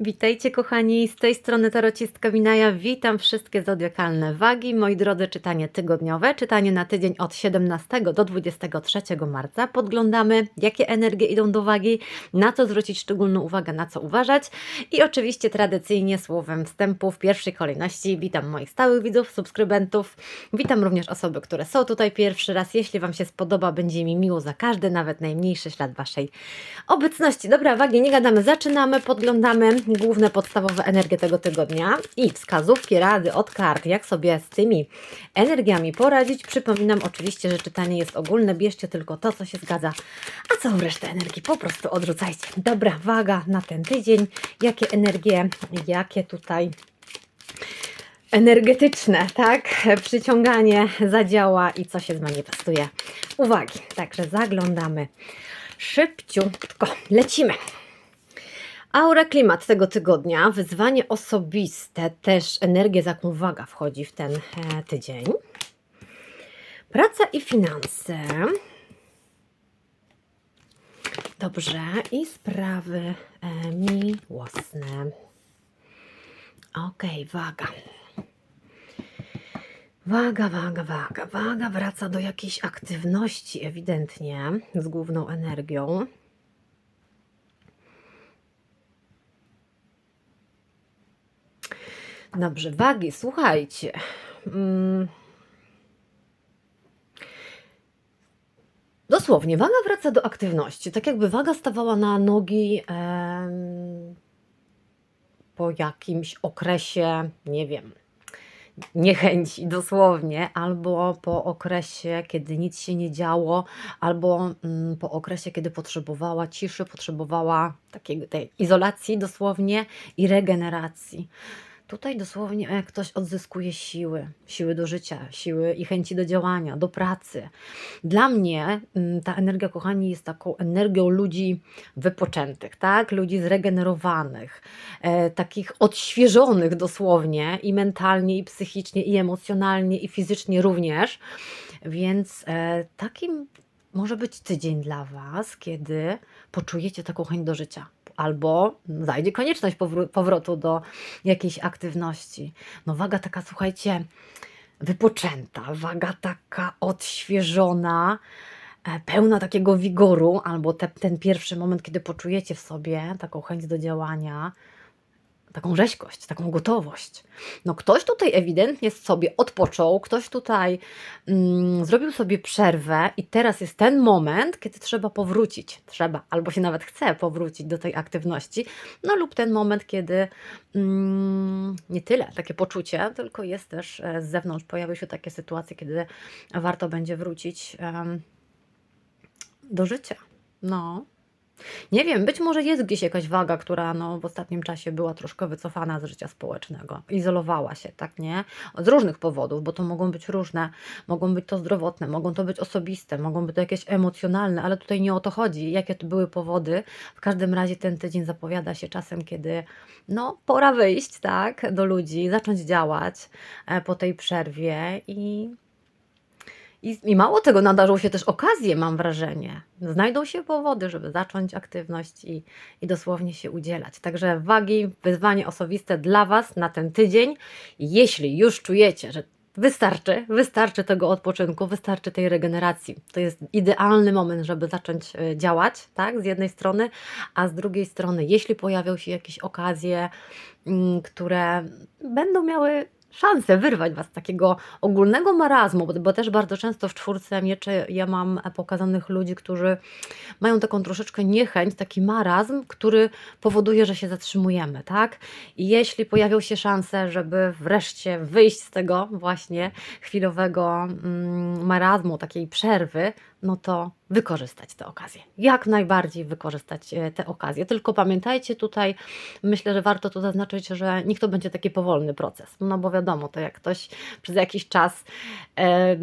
Witajcie kochani, z tej strony tarocistka Minaja. Witam wszystkie zodiakalne wagi. Moi drodzy, czytanie tygodniowe, czytanie na tydzień od 17 do 23 marca. Podglądamy, jakie energie idą do wagi, na co zwrócić szczególną uwagę, na co uważać. I oczywiście tradycyjnie słowem wstępu w pierwszej kolejności witam moich stałych widzów, subskrybentów. Witam również osoby, które są tutaj pierwszy raz. Jeśli Wam się spodoba, będzie mi miło za każdy, nawet najmniejszy ślad Waszej obecności. Dobra, wagi, nie gadamy, zaczynamy, podglądamy główne podstawowe energie tego tygodnia i wskazówki, rady od kart, jak sobie z tymi energiami poradzić. Przypominam oczywiście, że czytanie jest ogólne, bierzcie tylko to, co się zgadza, a całą resztę energii po prostu odrzucajcie. Dobra, waga na ten tydzień, jakie energie, jakie tutaj energetyczne, tak? Przyciąganie zadziała i co się zmanifestuje. Uwagi, także zaglądamy szybciutko. Lecimy. Aura klimat tego tygodnia, wyzwanie osobiste, też energia, z jaką waga wchodzi w ten e, tydzień. Praca i finanse. Dobrze, i sprawy e, miłosne. Okej, waga. Waga, waga, waga. Waga wraca do jakiejś aktywności, ewidentnie, z główną energią. Dobrze, wagi, słuchajcie. Mm. Dosłownie, waga wraca do aktywności. Tak jakby waga stawała na nogi po jakimś okresie, nie wiem, niechęci dosłownie, albo po okresie, kiedy nic się nie działo, albo mm, po okresie, kiedy potrzebowała ciszy, potrzebowała takiej tej izolacji dosłownie i regeneracji. Tutaj dosłownie jak ktoś odzyskuje siły, siły do życia, siły i chęci do działania, do pracy. Dla mnie mm, ta energia, kochani, jest taką energią ludzi wypoczętych, tak? Ludzi zregenerowanych, e, takich odświeżonych dosłownie i mentalnie, i psychicznie, i emocjonalnie, i fizycznie również. Więc e, takim może być tydzień dla Was, kiedy poczujecie taką chęć do życia albo zajdzie konieczność powrotu do jakiejś aktywności. No waga taka, słuchajcie, wypoczęta, waga taka odświeżona, e, pełna takiego wigoru, albo te, ten pierwszy moment, kiedy poczujecie w sobie taką chęć do działania, taką rzeźkość, taką gotowość. No ktoś tutaj ewidentnie sobie odpoczął, ktoś tutaj mm, zrobił sobie przerwę i teraz jest ten moment, kiedy trzeba powrócić, trzeba, albo się nawet chce powrócić do tej aktywności, no lub ten moment, kiedy mm, nie tyle takie poczucie, tylko jest też e, z zewnątrz, pojawią się takie sytuacje, kiedy warto będzie wrócić em, do życia. No, nie wiem, być może jest gdzieś jakaś waga, która no, w ostatnim czasie była troszkę wycofana z życia społecznego, izolowała się, tak nie? Z różnych powodów, bo to mogą być różne, mogą być to zdrowotne, mogą to być osobiste, mogą być to jakieś emocjonalne, ale tutaj nie o to chodzi, jakie to były powody. W każdym razie ten tydzień zapowiada się czasem, kiedy no, pora wyjść, tak, do ludzi, zacząć działać e, po tej przerwie i i, I mało tego, nadarzą się też okazje, mam wrażenie. Znajdą się powody, żeby zacząć aktywność i, i dosłownie się udzielać. Także wagi, wyzwanie osobiste dla Was na ten tydzień. Jeśli już czujecie, że wystarczy, wystarczy tego odpoczynku, wystarczy tej regeneracji. To jest idealny moment, żeby zacząć e, działać, tak, z jednej strony, a z drugiej strony, jeśli pojawią się jakieś okazje, mm, które będą miały szansę wyrwać Was z takiego ogólnego marazmu, bo, bo też bardzo często w czwórce mieczy ja mam pokazanych ludzi, którzy mają taką troszeczkę niechęć, taki marazm, który powoduje, że się zatrzymujemy, tak? I jeśli pojawią się szanse, żeby wreszcie wyjść z tego właśnie chwilowego mm, marazmu, takiej przerwy, no to wykorzystać tę okazję. Jak najbardziej wykorzystać e, tę okazję. Tylko pamiętajcie tutaj, myślę, że warto tu zaznaczyć, że niech to będzie taki powolny proces. No bo wiadomo, to jak ktoś przez jakiś czas. E,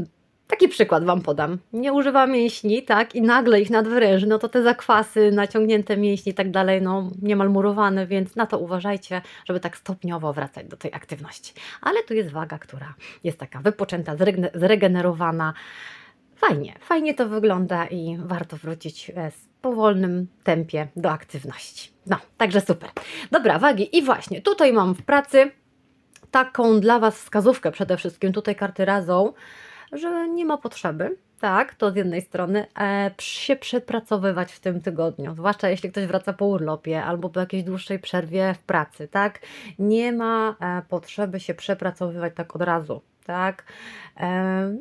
Taki przykład Wam podam. Nie używa mięśni, tak, i nagle ich nadwyręży, no to te zakwasy, naciągnięte mięśnie i tak dalej, no niemal murowane, więc na to uważajcie, żeby tak stopniowo wracać do tej aktywności. Ale tu jest waga, która jest taka wypoczęta, zregenerowana, fajnie, fajnie to wygląda i warto wrócić e, z powolnym tempie do aktywności. No, także super. Dobra, wagi. I właśnie tutaj mam w pracy taką dla Was wskazówkę przede wszystkim, tutaj karty radzą, że nie ma potrzeby, tak, to z jednej strony, e, się przepracowywać w tym tygodniu, zwłaszcza jeśli ktoś wraca po urlopie albo po jakiejś dłuższej przerwie w pracy, tak, nie ma e, potrzeby się przepracowywać tak od razu, tak, e,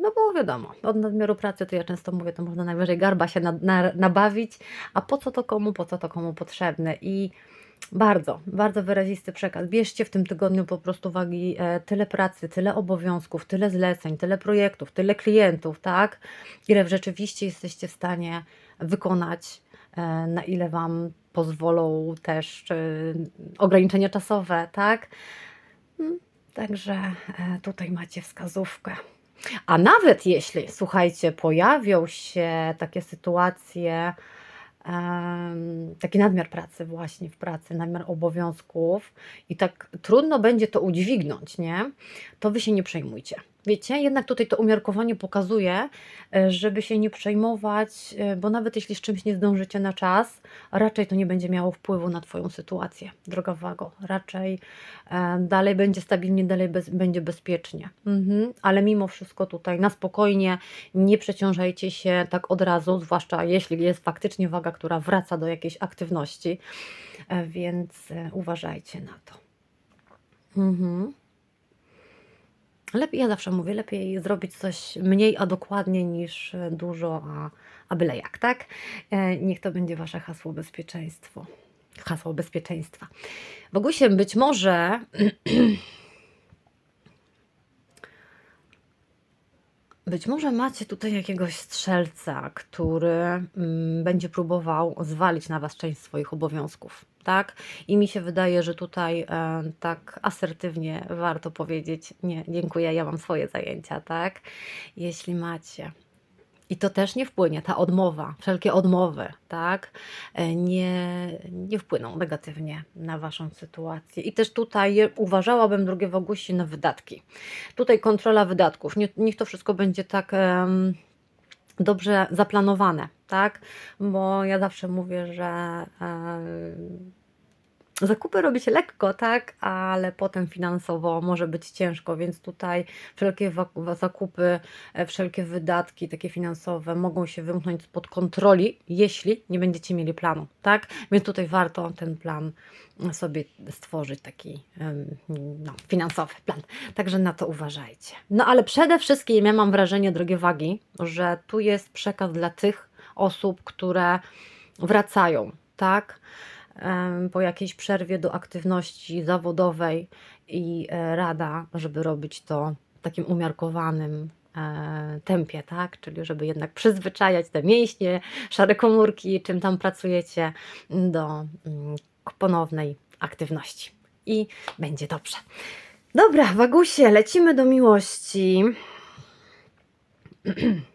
no bo wiadomo, od nadmiaru pracy to ja często mówię, to można najwyżej garba się na, na, nabawić, a po co to komu, po co to komu potrzebne i bardzo, bardzo wyrazisty przekaz. Bierzcie w tym tygodniu po prostu wagi e, tyle pracy, tyle obowiązków, tyle zleceń, tyle projektów, tyle klientów, tak? Ile rzeczywiście jesteście w stanie wykonać, e, na ile Wam pozwolą też ograniczenia czasowe, tak? Także e, tutaj macie wskazówkę. A nawet jeśli, słuchajcie, pojawią się takie sytuacje, taki nadmiar pracy właśnie w pracy, nadmiar obowiązków i tak trudno będzie to udźwignąć, nie? To wy się nie przejmujcie. Wiecie, jednak tutaj to umiarkowanie pokazuje, e, żeby się nie przejmować, e, bo nawet jeśli z czymś nie zdążycie na czas, raczej to nie będzie miało wpływu na Twoją sytuację, droga wago. Raczej e, dalej będzie stabilnie, dalej bez, będzie bezpiecznie. Mhm. Ale mimo wszystko tutaj na spokojnie, nie przeciążajcie się tak od razu, zwłaszcza jeśli jest faktycznie waga, która wraca do jakiejś aktywności, więc uważajcie na to. Mhm. Lepiej, ja zawsze mówię, lepiej zrobić coś mniej, a dokładniej niż e, dużo, a, a byle jak, tak? E, niech to będzie Wasze hasło bezpieczeństwo. Hasło bezpieczeństwa. Bogusie, być może Być może macie tutaj jakiegoś strzelca, który mm, będzie próbował zwalić na Was część swoich obowiązków, tak? I mi się wydaje, że tutaj e, tak asertywnie warto powiedzieć: Nie, dziękuję, ja mam swoje zajęcia, tak? Jeśli macie. I to też nie wpłynie, ta odmowa, wszelkie odmowy, tak, e, nie, nie wpłyną negatywnie na Waszą sytuację. I też tutaj uważałabym, drugie Wogusi, na wydatki. Tutaj kontrola wydatków. Nie, niech to wszystko będzie tak em, dobrze zaplanowane, tak? Bo ja zawsze mówię, że em, zakupy robi się lekko, tak? Ale potem finansowo może być ciężko, więc tutaj wszelkie zakupy, e, wszelkie wydatki takie finansowe mogą się wymknąć spod kontroli, jeśli nie będziecie mieli planu, tak? Więc tutaj warto ten plan sobie stworzyć, taki no, finansowy plan. Także na to uważajcie. No ale przede wszystkim ja mam wrażenie, drogie wagi, że tu jest przekaz dla tych osób, które wracają, tak? Po jakiejś przerwie do aktywności zawodowej i e, rada, żeby robić to w takim umiarkowanym e, tempie, tak? Czyli żeby jednak przyzwyczajać te mięśnie, szare komórki, czym tam pracujecie, do mm, ponownej aktywności. I będzie dobrze. Dobra, Wagusie, lecimy do miłości.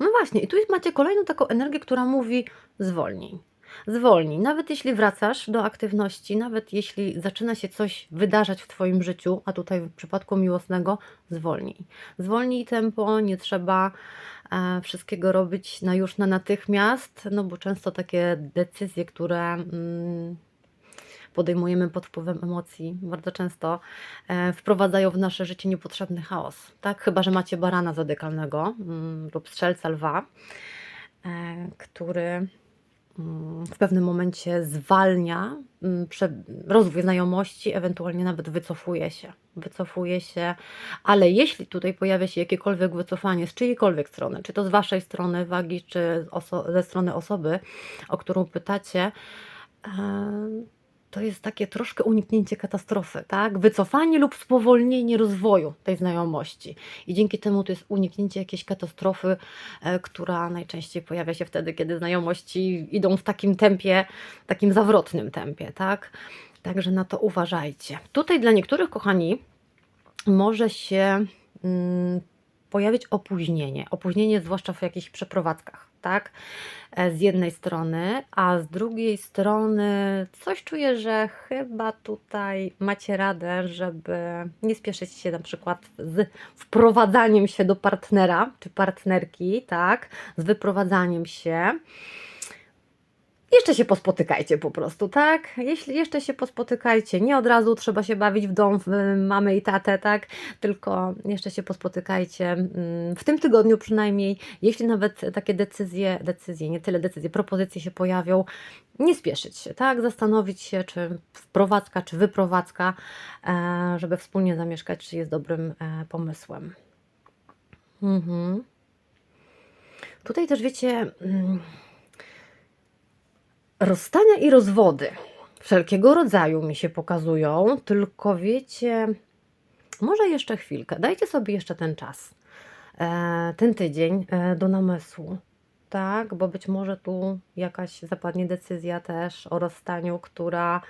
No właśnie, i tu macie kolejną taką energię, która mówi zwolnij. Zwolnij. Nawet jeśli wracasz do aktywności, nawet jeśli zaczyna się coś wydarzać w Twoim życiu, a tutaj w przypadku miłosnego, zwolnij. Zwolnij tempo, nie trzeba e, wszystkiego robić na już na natychmiast, no bo często takie decyzje, które mm, podejmujemy pod wpływem emocji, bardzo często e, wprowadzają w nasze życie niepotrzebny chaos. Tak? Chyba, że macie barana zadekalnego mm, lub strzelca lwa, e, który w pewnym momencie zwalnia mm, rozwój znajomości, ewentualnie nawet wycofuje się. Wycofuje się, ale jeśli tutaj pojawia się jakiekolwiek wycofanie z czyjejkolwiek strony, czy to z Waszej strony wagi, czy ze strony osoby, o którą pytacie, to jest takie troszkę uniknięcie katastrofy, tak? Wycofanie lub spowolnienie rozwoju tej znajomości. I dzięki temu to jest uniknięcie jakiejś katastrofy, e, która najczęściej pojawia się wtedy, kiedy znajomości idą w takim tempie, takim zawrotnym tempie, tak? Także na to uważajcie. Tutaj dla niektórych, kochani, może się mm, pojawić opóźnienie. Opóźnienie zwłaszcza w jakichś przeprowadzkach, tak? E, Z jednej strony, a z drugiej strony coś czuję, że chyba tutaj macie radę, żeby nie spieszyć się na przykład z wprowadzaniem się do partnera czy partnerki, tak? Z wyprowadzaniem się. Jeszcze się pospotykajcie po prostu, tak? Jeśli jeszcze się pospotykajcie, nie od razu trzeba się bawić w dom, w mamy i tatę, tak? Tylko jeszcze się pospotykajcie mm, w tym tygodniu przynajmniej. Jeśli nawet takie decyzje, decyzje, nie tyle decyzje, propozycje się pojawią, nie spieszyć się, tak? Zastanowić się, czy wprowadzka, czy wyprowadzka, e, żeby wspólnie zamieszkać, czy jest dobrym e, pomysłem. Mhm. Tutaj też wiecie. Rozstania i rozwody. Wszelkiego rodzaju mi się pokazują, tylko wiecie, może jeszcze chwilkę, dajcie sobie jeszcze ten czas, e, ten tydzień e, do namysłu, tak, bo być może tu jakaś zapadnie decyzja też o rozstaniu, która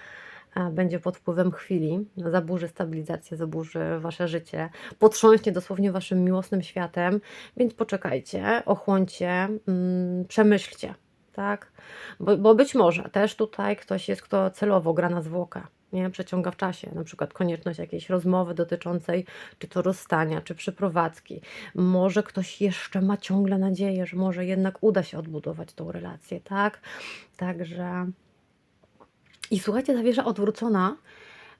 e, będzie pod wpływem chwili, zaburzy stabilizację, zaburzy wasze życie, potrząśnie dosłownie waszym miłosnym światem, więc poczekajcie, ochłoncie, mm, przemyślcie, tak? Bo, bo być może też tutaj ktoś jest, kto celowo gra na zwłokę, nie? Przeciąga w czasie, na przykład konieczność jakiejś rozmowy dotyczącej czy to rozstania, czy przeprowadzki. Może ktoś jeszcze ma ciągle nadzieję, że może jednak uda się odbudować tą relację, tak? Także i słuchajcie, ta wieża odwrócona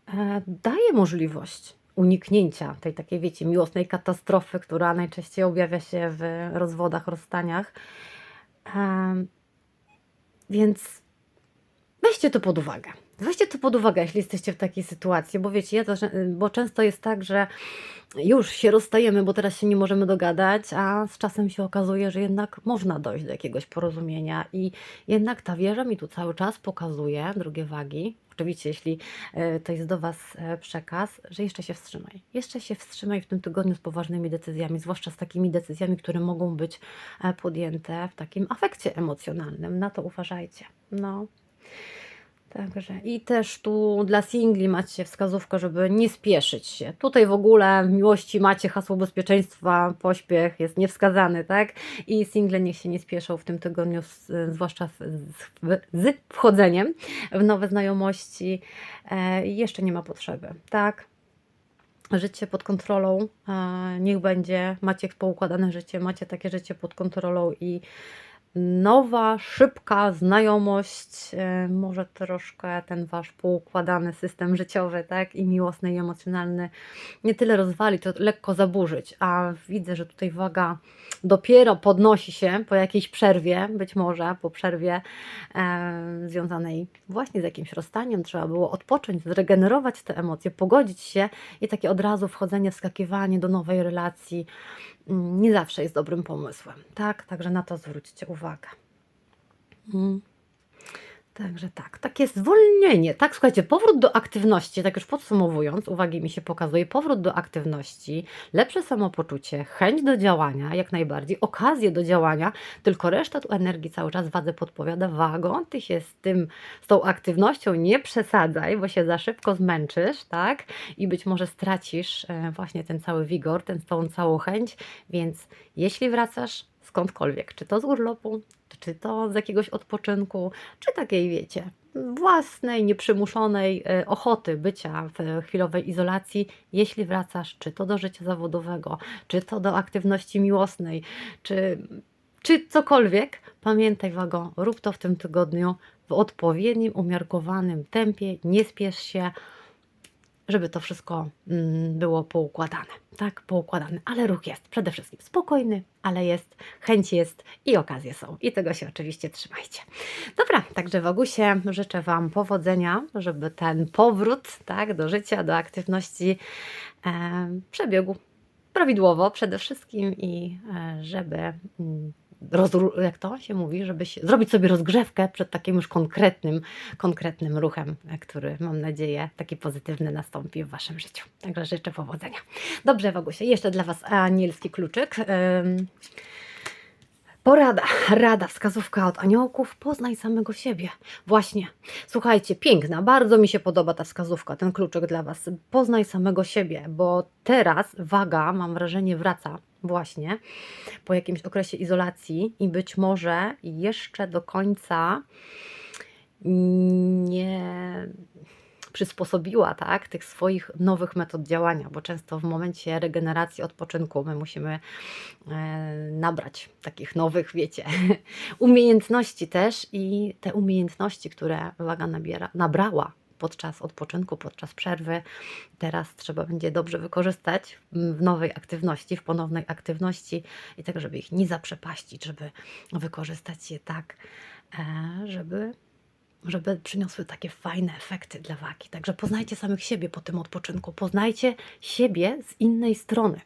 e, daje możliwość uniknięcia tej takiej, wiecie, miłosnej katastrofy, która najczęściej objawia się w rozwodach, rozstaniach. Em, więc weźcie to pod uwagę. Weźcie to pod uwagę, jeśli jesteście w takiej sytuacji, bo wiecie, ja to, bo często jest tak, że już się rozstajemy, bo teraz się nie możemy dogadać, a z czasem się okazuje, że jednak można dojść do jakiegoś porozumienia i jednak ta wieża mi tu cały czas pokazuje, drugie wagi, oczywiście jeśli e, to jest do Was e, przekaz, że jeszcze się wstrzymaj. Jeszcze się wstrzymaj w tym tygodniu z poważnymi decyzjami, zwłaszcza z takimi decyzjami, które mogą być e, podjęte w takim afekcie emocjonalnym. Na to uważajcie. No. Także i też tu dla singli macie wskazówkę, żeby nie spieszyć się. Tutaj w ogóle w miłości macie hasło bezpieczeństwa, pośpiech jest niewskazany, tak? I single niech się nie spieszą w tym tygodniu, zwłaszcza z wchodzeniem w nowe znajomości. E, jeszcze nie ma potrzeby, tak? Życie pod kontrolą, e, niech będzie, macie poukładane życie, macie takie życie pod kontrolą i nowa, szybka znajomość e, może troszkę ten wasz poukładany system życiowy, tak, i miłosny, i emocjonalny nie tyle rozwalić, to lekko zaburzyć. A widzę, że tutaj waga dopiero podnosi się po jakiejś przerwie, być może po przerwie e, związanej właśnie z jakimś rozstaniem. Trzeba było odpocząć, zregenerować te emocje, pogodzić się i takie od razu wchodzenie, wskakiwanie do nowej relacji nie zawsze jest dobrym pomysłem. Tak, także na to zwróćcie uwagę. Mm. Także tak, takie zwolnienie, tak, słuchajcie, powrót do aktywności, tak już podsumowując, uwagi mi się pokazuje, powrót do aktywności, lepsze samopoczucie, chęć do działania, jak najbardziej, okazje do działania, tylko reszta tu energii cały czas wadze podpowiada wagą, ty się z tym, z tą aktywnością nie przesadzaj, bo się za szybko zmęczysz, tak, i być może stracisz e, właśnie ten cały wigor, tę tą całą chęć, więc jeśli wracasz skądkolwiek, czy to z urlopu, czy to z jakiegoś odpoczynku, czy takiej, wiecie, własnej, nieprzymuszonej e, ochoty bycia w chwilowej izolacji, jeśli wracasz, czy to do życia zawodowego, czy to do aktywności miłosnej, czy, czy cokolwiek, pamiętaj, Wago, rób to w tym tygodniu w odpowiednim, umiarkowanym tempie, nie spiesz się, żeby to wszystko mm, było poukładane, tak, poukładane, ale ruch jest przede wszystkim spokojny, ale jest, chęć jest i okazje są. I tego się oczywiście trzymajcie. Dobra, także Wogusie życzę Wam powodzenia, żeby ten powrót, tak, do życia, do aktywności e, przebiegł prawidłowo przede wszystkim i e, żeby mm, jak to się mówi, żeby się, zrobić sobie rozgrzewkę przed takim już konkretnym, konkretnym ruchem, który mam nadzieję taki pozytywny nastąpi w Waszym życiu. Także życzę powodzenia. Dobrze, Wogusie, jeszcze dla Was anielski kluczyk. Porada, rada, wskazówka od aniołków, poznaj samego siebie. Właśnie, słuchajcie, piękna, bardzo mi się podoba ta wskazówka, ten kluczyk dla Was. Poznaj samego siebie, bo teraz waga, mam wrażenie, wraca właśnie po jakimś okresie izolacji i być może jeszcze do końca nie przysposobiła tak, tych swoich nowych metod działania, bo często w momencie regeneracji, odpoczynku my musimy e, nabrać takich nowych, wiecie, umiejętności też i te umiejętności, które waga nabiera, nabrała podczas odpoczynku, podczas przerwy, teraz trzeba będzie dobrze wykorzystać w nowej aktywności, w ponownej aktywności i tak, żeby ich nie zaprzepaścić, żeby wykorzystać je tak, e, żeby żeby przyniosły takie fajne efekty dla wagi. Także poznajcie samych siebie po tym odpoczynku, poznajcie siebie z innej strony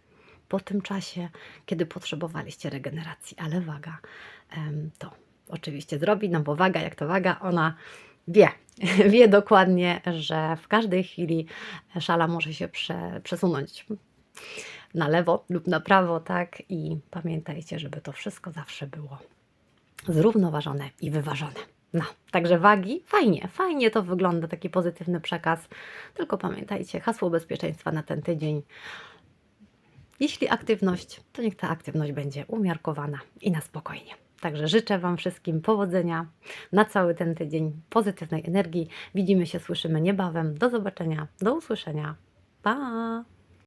po tym czasie, kiedy potrzebowaliście regeneracji, ale waga to oczywiście zrobi, no bo waga, jak to waga, ona wie, wie dokładnie, że w każdej chwili szala może się prze, przesunąć na lewo lub na prawo, tak? I pamiętajcie, żeby to wszystko zawsze było zrównoważone i wyważone. No, także wagi, fajnie, fajnie to wygląda, taki pozytywny przekaz. Tylko pamiętajcie, hasło bezpieczeństwa na ten tydzień. Jeśli aktywność, to niech ta aktywność będzie umiarkowana i na spokojnie. Także życzę Wam wszystkim powodzenia na cały ten tydzień, pozytywnej energii. Widzimy się, słyszymy niebawem. Do zobaczenia, do usłyszenia. Pa!